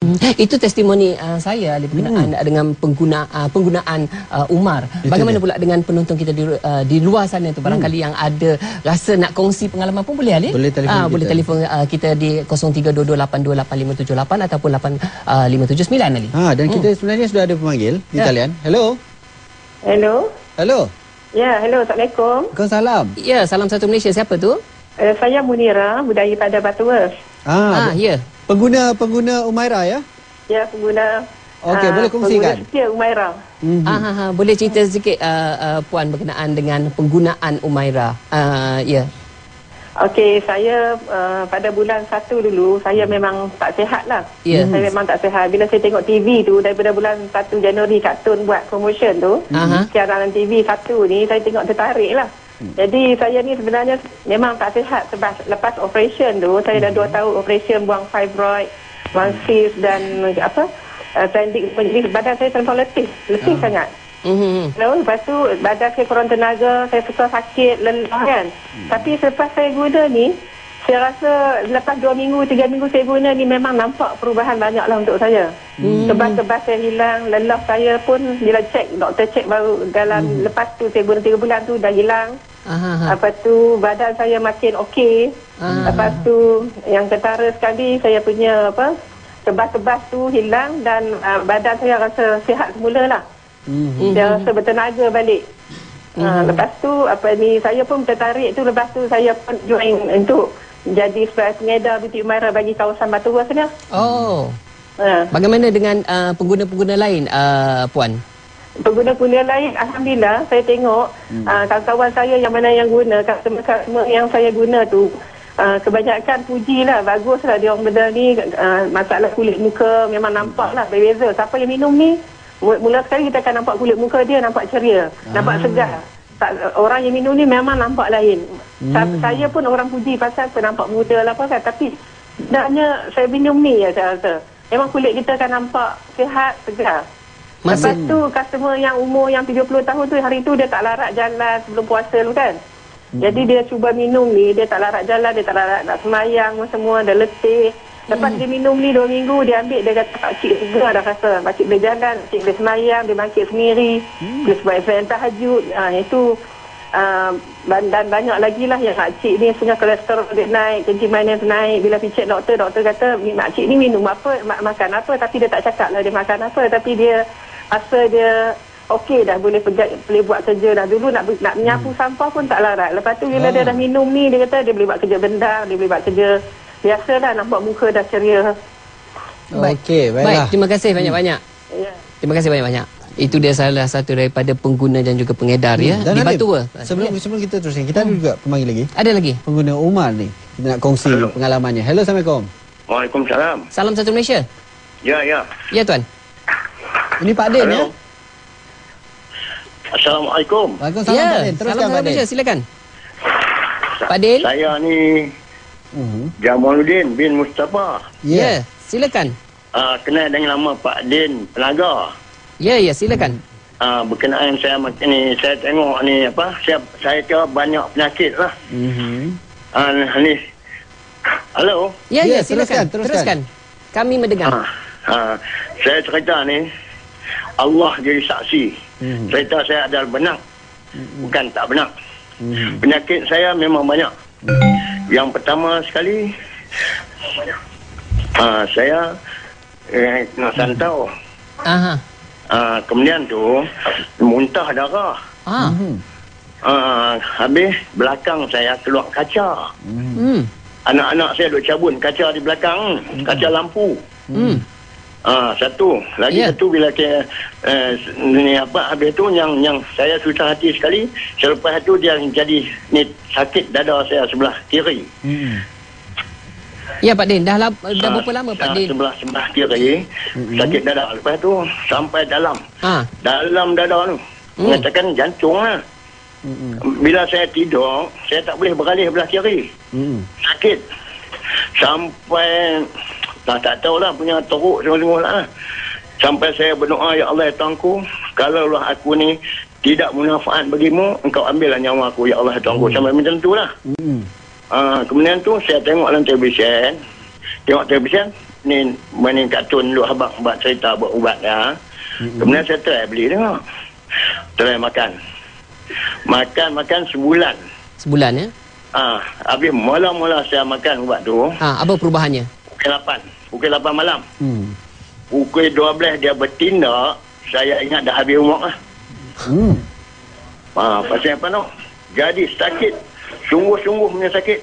Hmm, Itu testimoni uh, saya berkenaan hmm. dengan pengguna uh, penggunaan uh, Umar. Itu Bagaimana dia. pula dengan penonton kita di uh, di luar sana tu barangkali yang ada rasa nak kongsi pengalaman pun boleh Ali. Boleh telefon Ah, kita. boleh telefon uh, kita di 0322828578 ataupun 8579 Ali. Ha dan kita sebenarnya sudah ada pemanggil di Ya. talian. Hello. Hello. Hello. Ya, hello. Assalamualaikum. Waalaikumsalam. Ya, salam satu Malaysia. Siapa tu? Uh, saya Munira, budaya pada Butterworth. Ah, Ah, ya. Pengguna pengguna Umaira ya? Ya, pengguna... Okey, ah, boleh kongsikan? Pengguna setia Umaira. Mhm. Ah, ha, ha. boleh cerita sedikit uh, uh, puan berkenaan dengan penggunaan Umaira. Uh, ya. Okey, saya uh, pada bulan satu dulu, saya memang tak sihat lah. Ya. Saya memang tak sihat. Bila saya tengok TV tu, daripada bulan 1 Januari, Kartun buat promotion tu, Aha. siaran TV satu ni, saya tengok tertarik lah. Jadi saya ni sebenarnya memang tak sihat sebab lepas operation tu, saya dah 2 tahun operation buang fibroid, buang cyst dan apa, uh, pendek, jadi badan saya terlalu letih, letih sangat. Mhm. Lalu lepas tu badan saya kurang tenaga, saya suka sakit, lelah kan. Tapi selepas saya guna ni, saya rasa lepas dua minggu, tiga minggu saya guna ni memang nampak perubahan banyak lah untuk saya. Tebas-tebas saya hilang, lelah saya pun bila cek, doktor cek baru dalam lepas tu saya guna tiga bulan tu dah hilang. Aha, ha. Lepas tu badan saya makin okey. Ah. Lepas tu yang ketara sekali saya punya apa tebas-tebas tu hilang dan uh, badan saya rasa sihat semula lah. Mhm. Dia rasa bertenaga balik. Ha, lepas tu apa ni saya pun tertarik tu lepas tu saya pun join untuk jadi sebagai pengedar Beauty Umaira bagi kawasan Batu Ruas ni. Oh. Ha. Bagaimana dengan uh, pengguna-pengguna lain uh, puan? Pengguna-pengguna lain Alhamdulillah saya tengok hmm. uh, kawan-kawan saya yang mana yang guna customer-customer yang saya guna tu uh, kebanyakan puji lah bagus lah dia orang benda ni uh, masalah kulit muka memang nampak lah berbeza siapa yang minum ni mu- mula sekali kita akan nampak kulit muka dia nampak ceria nampak segar tak, orang yang minum ni memang nampak lain hmm. saya pun orang puji pasal apa nampak muda lah apa tapi sebenarnya saya minum ni ya saya rasa memang kulit kita akan nampak sihat segar Masa- Lepas tu customer yang umur yang 70 tahun tu hari tu dia tak larat jalan sebelum puasa tu kan. Hmm. Jadi dia cuba minum ni, dia tak larat jalan, dia tak larat nak semayang semua, dia letih. Lepas dia minum ni dua minggu, dia ambil, dia kata pakcik segar dah rasa. Pakcik boleh jalan, pakcik boleh semayang, dia bangkit sendiri. Hmm. Dia sebab event tahajud. Ha, itu uh, dan banyak lagi lah yang makcik ni punya kolesterol dia naik, kejiman dia naik. Bila pergi doktor, doktor kata makcik ni minum apa, ma- makan apa. Tapi dia tak cakap lah dia makan apa. Tapi dia rasa dia okey dah boleh pergi boleh buat kerja dah dulu nak nak menyapu hmm. sampah pun tak larat lepas tu bila Ah. dia dah minum ni dia kata dia boleh buat kerja benda dia boleh buat kerja biasalah nampak muka dah ceria Okey, Baik, baiklah. terima kasih banyak-banyak. ya Terima kasih banyak-banyak. Itu dia salah satu daripada pengguna dan juga pengedar ya Hmm, Dan di Batu. Sebelum Ya. sebelum kita teruskan, kita ada juga pemanggil lagi. Ada lagi. Pengguna Umar ni. Kita nak kongsi Hello. pengalamannya. Hello, Assalamualaikum. Waalaikumsalam. Salam satu Malaysia. Ya, ya. Ya tuan. Ini Pak Din ya. Assalamualaikum. Waalaikumsalam ya. Pak Din. Teruskan Salam Pak Din. Malaysia silakan. Pak Din. Saya ni Mhm. Jamaluddin bin Mustafa. Ya, silakan. Uh, kenal dengan nama Pak Din Pelaga. Ya, ya, silakan. Uh, berkenaan saya mak- ni saya tengok ni apa saya saya kira banyak penyakit lah. Mhm. Uh, ni. Halo. Ya, ya, Ya, silakan. teruskan, teruskan. Kami mendengar. Uh, uh, saya cerita ni Allah jadi saksi. Mhm. Cerita saya adalah benar. Bukan tak benar. Mhm. Penyakit saya memang banyak. Yang pertama sekali, uh, saya eh, kena santau. Aha. Uh, kemudian tu, muntah darah. Ah. Mhm. Uh, habis belakang saya keluar kaca. Hmm. Anak-anak saya duk cabut kaca di belakang, kaca lampu. Hmm. Ah, satu. Lagi Ya. satu bila ke eh, ni apa habis tu yang yang saya susah hati sekali. Selepas itu dia jadi ni sakit dada saya sebelah kiri. Mhm. Ya Pak Din, dah lap, dah Ah, berapa lama Pak dah Din? Sebelah sebelah kiri sakit dada. Lepas tu sampai dalam. Ah. Dalam dada tu. Hmm. Mengatakan jantung lah. Mhm. Bila saya tidur, saya tak boleh beralih belah kiri. Mhm. Sakit. Sampai tak, tak tahulah punya teruk semua-semua lah. Sampai saya berdoa, Ya Allah, ya Tuanku, kalaulah aku ni tidak munafat bagimu, engkau ambillah nyawa aku, Ya Allah, ya Tuanku. Sampai macam tu lah. Mhm. Uh, kemudian tu saya tengok dalam televisyen, tengok televisyen, ni main kartun dulu abang buat cerita buat ubat ya. Kemudian saya try beli tengok. Try makan. Makan makan sebulan. Sebulan ya. Ah, habis mula-mula saya makan ubat tu Ha, apa perubahannya? Pukul 8. Pukul 8 malam. Hmm. Pukul 12 dia bertindak, saya ingat dah habis umur lah. Hmm. Ha, pasal apa no? Jadi sakit. Sungguh-sungguh punya sakit.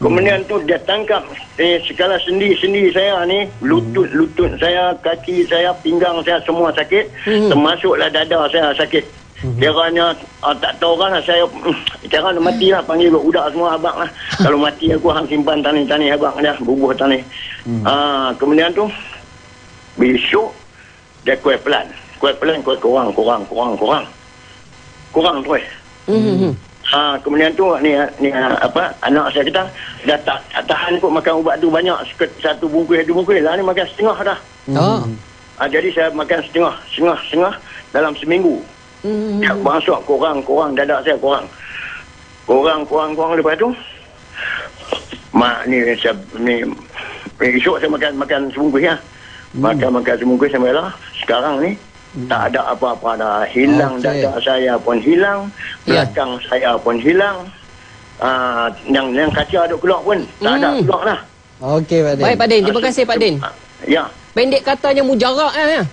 Kemudian tu dia tangkap eh, segala sendi-sendi saya ni, lutut-lutut saya, kaki saya, pinggang saya semua sakit. Hmm. Termasuklah dada saya sakit. Kiranya ah, tak tahu kan lah, saya kira nak mati lah panggil budak semua abang lah. Kalau mati aku hang simpan tani-tani abang dia bubuh tani. Ah, kemudian tu besok dia kuat pelan. Kuat pelan kuat kurang kurang kurang kurang. Kurang tu eh. Hmm. hmm. Ha, kemudian tu ni ni apa anak saya kata dah tak, tak tahan kot makan ubat tu banyak satu bungkus dua bungkus lah ni makan setengah dah. Oh. Ha, jadi saya makan setengah setengah setengah dalam seminggu. Hmm. Ya, masuk kurang kurang dada saya kurang. Kurang kurang kurang lepas tu mak ni saya ni esok saya makan makan sebungkus ya. Makan makan sebungkus sampai lah. Sekarang ni tak ada apa-apa dah. Hilang Okey. dada saya pun hilang. Ya. Belakang saya pun hilang. Ah, yang yang kaca duk keluar pun tak ada Hmm. keluar dah. Okey Pak Din. Baik Pak Din, terima kasih Pak Din. Ya. Pendek katanya mujarak eh.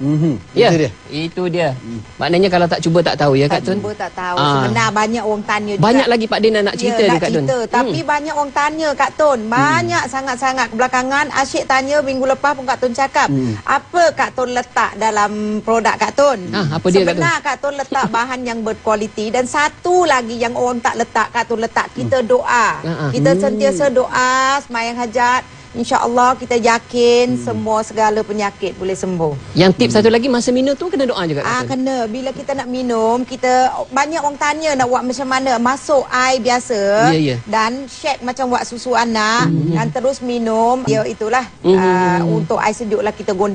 Mhm. Ya. Itu dia. Itu dia. Maknanya kalau tak cuba tak tahu ya Kak tak Tun. cuba tak tahu. Ah. Sebenar banyak orang tanya juga. Banyak lagi Pak Din nak cerita ya, ni nak Kak Tun. cerita. Tapi Hmm. banyak orang tanya Kak Tun. Banyak sangat-sangat belakangan Asyik tanya minggu lepas pun Kak Tun cakap. Hmm. Apa Kak Tun letak dalam produk Kak Tun? Ah, apa dia, Kak Tun? Sebenar Kak Tun letak bahan yang berkualiti. Dan satu lagi yang orang tak letak Kak Tun letak. Kita doa. Ah, ah. Kita sentiasa doa semayang hajat. InsyaAllah kita yakin semua segala penyakit boleh sembuh. Yang tip satu lagi masa minum tu kena doa juga Ah Tun. kena bila kita nak minum kita banyak orang tanya nak buat macam mana masuk air biasa Ya, ya. dan shake macam buat susu anak dan terus minum ya itulah Mhm. ah, untuk air sejuk lah kita guna